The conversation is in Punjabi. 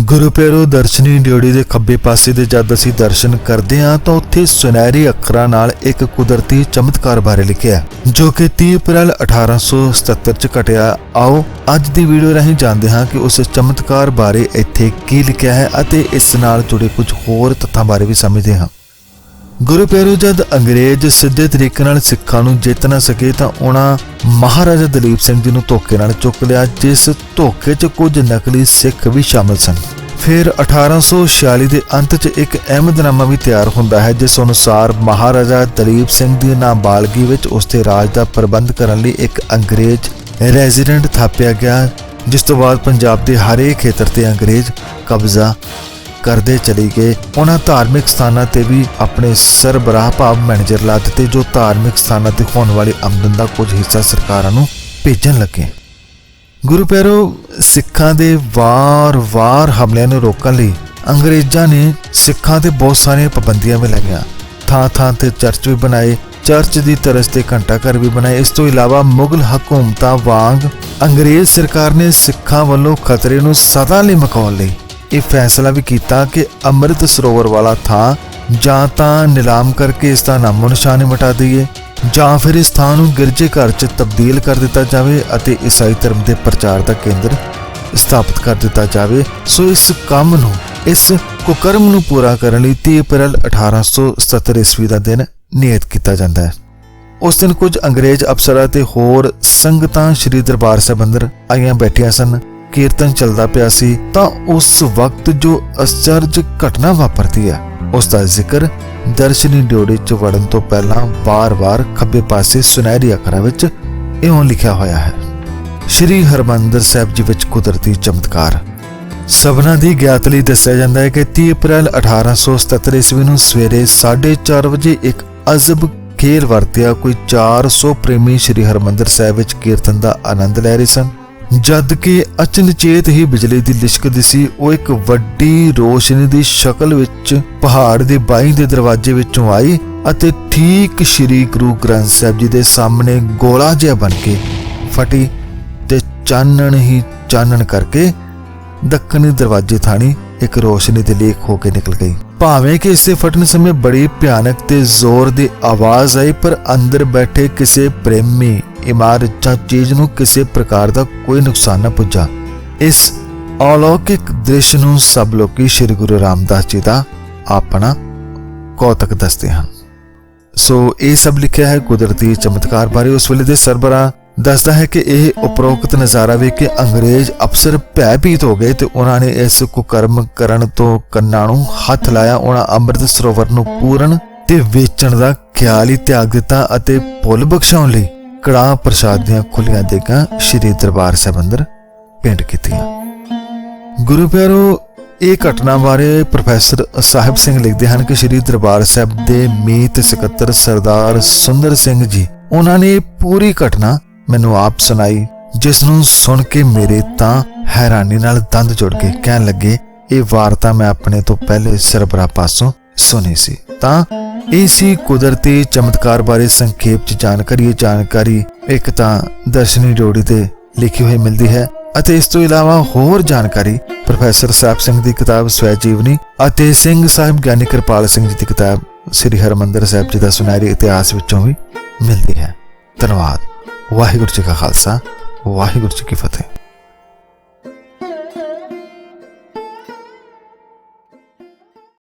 ਗੁਰੂ ਪਿਆਰੋ, ਦਰਸ਼ਨੀ ਡਿਓੜੀ ਦੇ ਖੱਬੇ ਪਾਸੇ ਦੇ ਜਦ ਅਸੀਂ ਦਰਸ਼ਨ ਕਰਦੇ ਹਾਂ, ਤਾਂ ਉੱਥੇ ਸੁਨਹਿਰੀ ਅੱਖਰਾਂ ਨਾਲ ਇੱਕ ਕੁਦਰਤੀ ਚਮਤਕਾਰ ਬਾਰੇ ਲਿਖਿਆ ਜੋ ਕਿ 30 ਅਪ੍ਰੈਲ 1877 ਚ ਘਟਿਆ। ਆਓ ਅੱਜ ਦੀ ਵੀਡੀਓ ਰਾਹੀਂ ਜਾਣਦੇ ਹਾਂ ਕਿ ਉਸ ਚਮਤਕਾਰ ਬਾਰੇ ਇੱਥੇ ਕੀ ਲਿਖਿਆ ਹੈ ਅਤੇ ਇਸ ਨਾਲ ਜੁੜੇ ਕੁਝ ਹੋਰ ਤੱਥਾਂ ਬਾਰੇ ਵੀ ਸਮਝਦੇ ਹਾਂ। ਗੁਰੂ ਪਿਆਰੋ, ਜਦ ਅੰਗਰੇਜ਼ ਸਿੱਧੇ ਤਰੀਕੇ ਨਾਲ ਸਿੱਖਾਂ ਨੂੰ ਜਿੱਤ ਨਾ ਸਕੇ ਤਾਂ ਉਹਨਾਂ ਮਹਾਰਾਜਾ ਦਲੀਪ ਸਿੰਘ ਜੀ ਨੂੰ ਧੋਖੇ ਨਾਲ ਚੁੱਕ ਲਿਆ, ਜਿਸ ਧੋਖੇ 'ਚ ਕੁਝ ਨਕਲੀ ਸਿੱਖ ਵੀ ਸ਼ਾਮਲ ਸਨ। ਫਿਰ 1846 ਦੇ ਅੰਤ 'ਚ ਇੱਕ ਅਹਿਮਦਨਾਮਾ ਵੀ ਤਿਆਰ ਹੁੰਦਾ ਹੈ, ਜਿਸ ਅਨੁਸਾਰ ਮਹਾਰਾਜਾ ਦਲੀਪ ਸਿੰਘ ਦੀ ਨਾਬਾਲਗੀ ਵਿੱਚ ਉਸ ਦੇ ਰਾਜ ਦਾ ਪ੍ਰਬੰਧ ਕਰਨ ਲਈ ਇੱਕ ਅੰਗਰੇਜ਼ ਰੈਜ਼ੀਡੈਂਟ ਥਾਪਿਆ ਗਿਆ, ਜਿਸ ਤੋਂ ਬਾਅਦ ਪੰਜਾਬ ਦੇ ਹਰੇਕ ਖੇਤਰ ਤੇ ਅੰਗਰੇਜ਼ ਕਬਜ਼ਾ ਕਰਦੇ ਚਲੇ ਗਏ। ਉਹਨਾਂ ਧਾਰਮਿਕ ਸਥਾਨਾਂ ਤੇ ਵੀ ਆਪਣੇ ਸਰਬਰਾਹ ਭਾਵ ਮੈਨੇਜਰ ਲਾ ਦਿੱਤੇ, ਜੋ ਧਾਰਮਿਕ ਸਥਾਨਾਂ ਤੇ ਹੋਣ ਵਾਲੀ ਆਮਦਨ ਦਾ ਕੁਝ ਹਿੱਸਾ ਸਰਕਾਰਾਂ ਨੂੰ ਭੇਜਣ ਲੱਗੇ। ਗੁਰੂ ਪਿਆਰੋ, ਸਿੱਖਾਂ ਦੇ ਵਾਰ-ਵਾਰ ਹਮਲਿਆਂ ਨੂੰ ਰੋਕਣ ਲਈ ਅੰਗਰੇਜ਼ਾਂ ਨੇ ਸਿੱਖਾਂ ਤੇ ਬਹੁਤ ਸਾਰੀਆਂ ਪਾਬੰਦੀਆਂ ਵੀ ਲਾਈਆਂ। ਥਾਂ-ਥਾਂ ਤੇ ਚਰਚ ਵੀ ਬਣਾਏ, ਚਰਚ ਦੀ ਤਰਜ਼ ਤੇ ਘੰਟਾ ਘਰ ਵੀ ਬਣਾਏ। ਇਸ ਤੋਂ ਇਲਾਵਾ ਮੁਗਲ ਹਕੂਮਤਾਂ ਵਾਂਗ ਅੰਗਰੇਜ਼ ਸਰਕਾਰ ਨੇ ਸਿੱਖਾਂ ਵੱਲੋਂ ਖਤਰੇ ਨੂੰ ਸਦਾ ਲਈ ਮਕਾਉਣ ਲਈ। ਇਹ ਫੈਸਲਾ ਵੀ ਕੀਤਾ ਕਿ ਅੰਮ੍ਰਿਤ ਸਰੋਵਰ ਵਾਲਾ ਥਾਂ ਜਾਂ ਤਾਂ ਨਿਲਾਮ ਕਰਕੇ ਇਸ ਦਾ ਨਾਮੋ ਨਿਸ਼ਾਨ ਹੀ ਮਿਟਾ ਦਈਏ, ਜਾਂ ਫਿਰ ਇਸ ਥਾਂ ਨੂੰ ਗਿਰਜੇ ਘਰ 'ਚ ਤਬਦੀਲ ਕਰ ਦਿੱਤਾ ਜਾਵੇ ਅਤੇ ਈਸਾਈ ਧਰਮ ਦੇ ਪ੍ਰਚਾਰ ਦਾ ਕੇਂਦਰ ਸਥਾਪਿਤ ਕਰ ਦਿੱਤਾ ਜਾਵੇ। ਸੋ ਇਸ ਕੰਮ ਨੂੰ, ਇਸ ਕੁਕਰਮ ਨੂੰ ਪੂਰਾ ਕਰਨ ਲਈ 30 ਅਪ੍ਰੈਲ 1877 ਈਸਵੀ ਦਾ ਦਿਨ ਨਿਯਤ ਕੀਤਾ ਜਾਂਦਾ ਹੈ। ਉਸ ਦਿਨ ਕੁਝ ਅੰਗਰੇਜ਼ ਅਫਸਰਾਂ ਤੇ ਹੋਰ ਸੰਗਤਾਂ ਸ੍ਰੀ ਦਰਬਾਰ ਸਾਹਿਬ ਅੰਦਰ ਆਈਆਂ ਬੈਠੀਆਂ ਸਨ। ਕੀਰਤਨ ਚੱਲਦਾ ਪਿਆ ਸੀ, ਤਾਂ ਉਸ ਵਕਤ ਜੋ ਅਚਰਜ ਘਟਨਾ ਵਾਪਰਦੀ ਹੈ, ਉਸ ਦਾ ਜ਼ਿਕਰ ਦਰਸ਼ਨੀ ਡਿਓੜੀ ਚ ਵੜਨ ਤੋਂ ਪਹਿਲਾਂ ਵਾਰ-ਵਾਰ ਖੱਬੇ ਪਾਸੇ ਸੁਨਹਿਰੀ ਅੱਖਰਾਂ ਵਿੱਚ ਇਉਂ ਲਿਖਿਆ ਹੋਇਆ ਹੈ। ਸ਼੍ਰੀ ਹਰਮੰਦਰ ਸਾਹਿਬ ਜੀ ਵਿੱਚ ਕੁਦਰਤੀ ਚਮਤਕਾਰ। ਸਭਨਾ ਦੀ ਗਿਆਤ ਲਈ ਦੱਸਿਆ ਜਾਂਦਾ ਹੈ ਕਿ 30 ਅਪ੍ਰੈਲ 1877 ਈਸਵੀ ਨੂੰ ਸਵੇਰੇ 4:30 ਵਜੇ ਇੱਕ ਅਜ਼ਬ ਖੇਲ ਵਰਤਿਆ ਕੋਈ 400 ਪ੍ਰੇਮੀ ਸ਼੍ਰੀ ਹਰਮੰਦਰ ਸਾਹਿਬ ਵਿੱਚ ਕੀਰਤਨ ਦਾ ਆਨੰਦ ਲੈ ਰਹੇ ਸਨ। ਜਦ ਕਿ ਅਚਨਚੇਤ ਹੀ ਬਿਜਲੀ ਦੀ ਲਿਸ਼ਕ ਸੀ, ਉਹ ਇੱਕ ਵੱਡੀ ਰੋਸ਼ਨੀ ਦੀ ਸ਼ਕਲ ਵਿੱਚ ਪਹਾੜ ਦੇ ਬਾਈਂ ਦੇ ਦਰਵਾਜ਼ੇ ਵਿੱਚੋਂ ਆਈ ਅਤੇ ਠੀਕ ਸ਼੍ਰੀ ਗੁਰੂ ਗ੍ਰੰਥ ਸਾਹਿਬ ਜੀ ਦੇ ਸਾਹਮਣੇ ਗੋਲਾ ਜਿਹਾ ਬਣ ਕੇ ਫਟੀ ਤੇ ਚਾਨਣ ਹੀ ਚਾਨਣ ਕਰਕੇ ਦੱਖਣੀ ਦਰਵਾਜ਼ੇ ਥਾਣੀ ਇੱਕ ਰੋਸ਼ਨੀ ਦੇ ਲੇਖ ਹੋ ਕੇ ਨਿਕਲ ਗਈ। ਭਾਵੇਂ ਕਿ ਇਸੇ ਫਟਣ ਸਮੇਂ ਬੜੀ ਭਿਆਨਕ ਤੇ ਜ਼ੋਰ ਦੀ ਆਵਾਜ਼ ਆਈ, ਪਰ ਅੰਦਰ ਬੈਠੇ ਕਿਸੇ ਪ੍ਰੇਮੀ ਇਮਾਰਤ ਜਾਂ ਚੀਜ਼ ਨੂੰ ਕਿਸੇ ਪ੍ਰਕਾਰ ਦਾ ਕੋਈ ਨੁਕਸਾਨ ਨਾ ਪੁੱਜਾ। ਇਸ ਅਲੌਕਿਕ ਦ੍ਰਿਸ਼ ਨੂੰ ਸਭ ਲੋਕੀ ਸ੍ਰੀ ਗੁਰੂ ਰਾਮਦਾਸ ਜੀ ਦਾ ਆਪਣਾ ਕੌਤਕ ਦੱਸਦੇ ਹਨ। ਸੋ ਇਹ ਸਭ ਲਿਖਿਆ ਹੈ ਕੁਦਰਤੀ ਚਮਤਕਾਰ ਬਾਰੇ। ਉਸ ਵੇਲੇ ਦੇ ਸਰਬਰਾ ਦੱਸਦਾ ਹੈ ਕਿ ਇਹ ਉਪਰੋਕਤ ਨਜ਼ਾਰਾ ਵੇਖ ਕੇ ਅੰਗਰੇਜ਼ ਅਫਸਰ ਭੈਭੀਤ ਹੋ ਗਏ ਤੇ ਉਹਨਾਂ ਨੇ ਇਸ ਕੁਕਰਮ ਕਰਨ ਤੋਂ ਕੰਨਾਂ ਨੂੰ ਹੱਥ ਲਾਇਆ। ਉਹਨਾਂ ਅੰਮ੍ਰਿਤ ਸਰੋਵਰ ਨੂੰ ਪੂਰਨ ਤੇ ਵੇਚਣ ਦਾ ਖਿਆਲ ਹੀ ਤਿਆਗ ਦਿੱਤਾ ਅਤੇ ਭੁੱਲ ਬਖਸ਼ਾਉਣ ਲਈ ਕੜਾ ਪ੍ਰਸਾਦ ਦੀਆਂ ਖੁੱਲੀਆਂ ਦੇਗਾ ਸ਼੍ਰੀ ਦਰਬਾਰ ਸਾਹਿਬ ਅੰਦਰ ਪਿੰਡ ਕੀਤੀਆਂ। ਗੁਰੂ ਪਿਆਰੋ, ਇਹ ਘਟਨਾ ਬਾਰੇ ਪ੍ਰੋਫੈਸਰ ਸਾਹਿਬ ਸਿੰਘ ਲਿਖਦੇ ਹਨ ਕਿ ਸ਼੍ਰੀ ਦਰਬਾਰ ਸਾਹਿਬ ਦੇ ਮੀਤ ਸਕੱਤਰ ਸਰਦਾਰ ਸੁੰਦਰ ਸਿੰਘ ਜੀ, ਉਹਨਾਂ ਨੇ ਪੂਰੀ ਘਟਨਾ ਮੈਨੂੰ ਆਪ ਸੁਣਾਈ, ਜਿਸ ਨੂੰ ਸੁਣ ਕੇ ਮੇਰੇ ਤਾਂ ਹੈਰਾਨੀ ਨਾਲ ਦੰਦ ਜੁੜ ਗਏ। ਕਹਿਣ ਲੱਗੇ, ਇਹ ਵਾਰਤਾ ਮੈਂ ਆਪਣੇ ਤੋਂ ਪਹਿਲੇ ਸਰਬਰਾ ਪਾਸੋਂ ਸੁਣੀ ਸੀ। ਤਾਂ ਇਹ ਸੀ ਕੁਦਰਤੀ ਚਮਤਕਾਰ ਬਾਰੇ ਸੰਖੇਪ ਚ ਜਾਣਕਾਰੀ ਇਹ ਜਾਣਕਾਰੀ ਇੱਕ ਤਾਂ ਦਰਸ਼ਨੀ ਜੋੜੀ ਤੇ ਲਿਖੀ ਹੋਈ ਮਿਲਦੀ ਹੈ ਅਤੇ ਇਸ ਤੋਂ ਇਲਾਵਾ ਹੋਰ ਜਾਣਕਾਰੀ ਪ੍ਰੋਫੈਸਰ ਸਾਹਿਬ ਸਿੰਘ ਦੀ ਕਿਤਾਬ ਸਵੈ ਜੀਵਨੀ ਅਤੇ ਸਿੰਘ ਸਾਹਿਬ ਗਿਆਨੀ ਕਿਰਪਾਲ ਸਿੰਘ ਜੀ ਦੀ ਕਿਤਾਬ ਸ੍ਰੀ ਹਰਮੰਦਰ ਸਾਹਿਬ ਜੀ ਦਾ ਸੁਨਹਿਰੀ ਇਤਿਹਾਸ ਵਿੱਚੋਂ ਵੀ ਮਿਲਦੀ ਹੈ। ਧੰਨਵਾਦ। ਵਾਹਿਗੁਰੂ ਜੀ ਕਾ ਖਾਲਸਾ, ਵਾਹਿਗੁਰੂ ਜੀ ਕੀ ਫਤਿਹ।